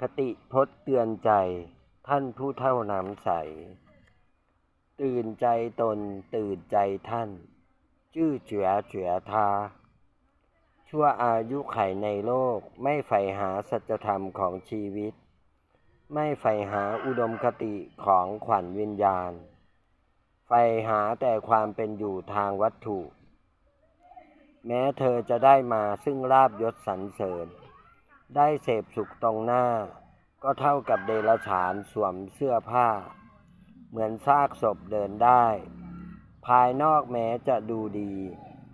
คติพจน์เตือนใจท่านผู้เท่าน้ำใส ตื่นใจตนตื่นใจท่านจื้อเจือเจือทา ชั่วอายุไขในโลกไม่ใฝ่หาสัจธรรมของชีวิต ไม่ใฝ่หาอุดมคติของขวัญวิญญาณใฝ่หาแต่ความเป็นอยู่ทางวัตถุ แม้เธอจะได้มาซึ่งลาบยศสรรเสริญ ได้เสพสุขตรงหน้า ก็เท่ากับเดรัจฉานสวมเสื้อผ้า เหมือนซากศพเดินได้ ภายนอกแม้จะดูดี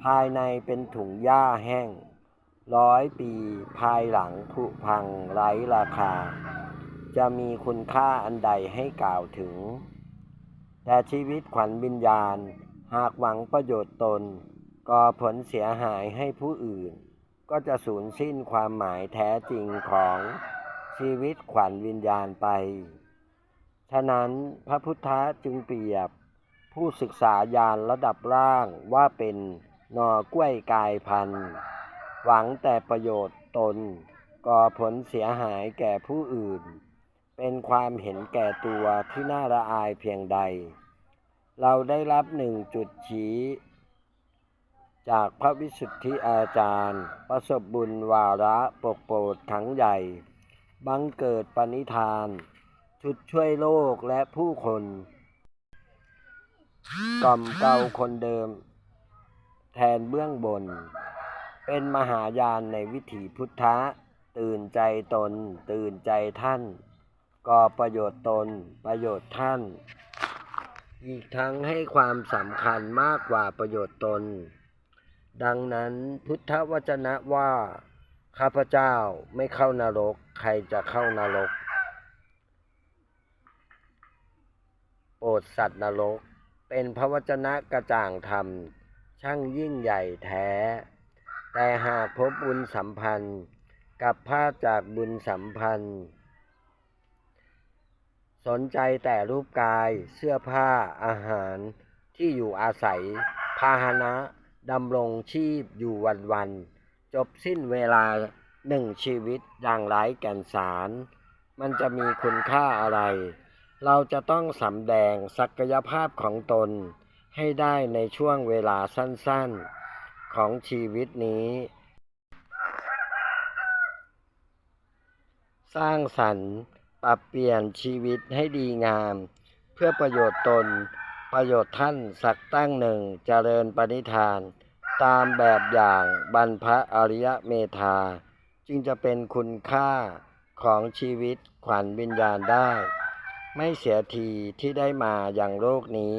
ภายในเป็นถุงหญ้าแห้ง ร้อยปีภายหลังผุพังไร้ราคา จะมีคุณค่าอันใดให้กล่าวถึง แต่ชีวิตขวัญวิญญาณ หากหวังประโยชน์ตนก่อผลเสียหายให้ผู้อื่น ก็จะสูญสิ้นความหมายแท้จริงของชีวิตขวัญวิญญาณไป ฉะนั้นพระพุทธจึงเปรียบ ผู้ศึกษาญาณระดับล่างว่าเป็นหนอกล้วยกายพันธุ์ หวังแต่ประโยชน์ตนก่อผลเสียหายแก่ผู้อื่น เป็นความเห็นแก่ตัวที่น่าละอายเพียงใด เราได้รับหนึ่งจุดชี้ จากพระวิสุทธิอาจารย์ ประสบบุญวาระปกโปรดครั้งใหญ่ บังเกิดปณิธาน ชุดช่วยโลกและผู้คนกล่อมเกาคนเดิม แทนเบื้องบน เป็นมหายานในวิถีพุทธะ ตื่นใจตน ตื่นใจท่าน ก่อประโยชน์ตน ประโยชน์ท่าน อีกทั้งให้ความสำคัญมากกว่าประโยชน์ตน ดังนั้นพุทธวจนะว่า ข้าพเจ้าไม่เข้านรก ใครจะเข้านรกโปรดสัตว์นรก เป็นพระวจนะกระจ่างธรรม ช่างยิ่งใหญ่แท้ แต่หากพบบุญสัมพันธ์กับพลาจากบุญสัมพันธ์ สนใจแต่รูปกายเสื้อผ้าอาหารที่อยู่อาศัย พาหนะ ดำรงชีพอยู่วันวันๆจบสิ้นเวลาหนึ่งชีวิตอย่างไร้แก่นสาร มันจะมีคุณค่าอะไร เราจะต้องสำแดงศักยภาพของตนให้ได้ในช่วงเวลาสั้นๆของชีวิตนี้ สร้างสรรค์ปรับเปลี่ยนชีวิตให้ดีงาม เพื่อประโยชน์ตน ประโยชน์ท่านสักตั้งหนึ่งเจริญปณิธาน ตามแบบอย่างบรรพอริยเมธา จึงจะเป็นคุณค่าของชีวิตขวัญวิญญาณได้ ไม่เสียทีที่ได้มาอย่างโลกนี้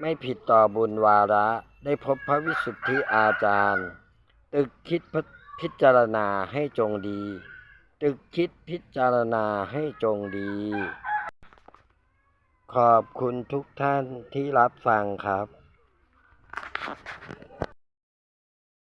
ไม่ผิดต่อบุญวาระได้พบพระวิสุทธิอาจารย์ ตึกคิดพิจารณาให้จงดี ตึกคิดพิจารณาให้จงดี ขอบคุณทุกท่านที่รับฟังครับ